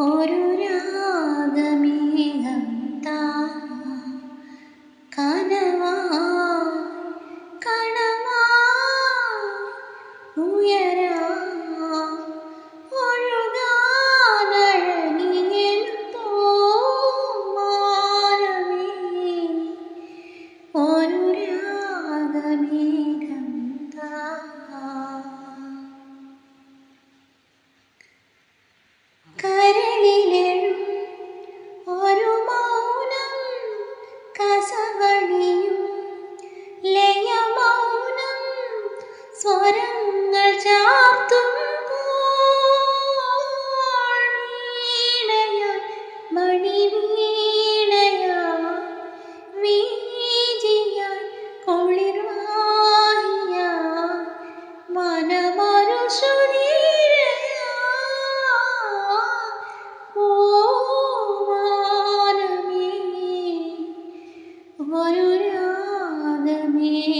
ഓരോ കരങ്ങൾ ചാർത്തും ഒരു രാഗമേ.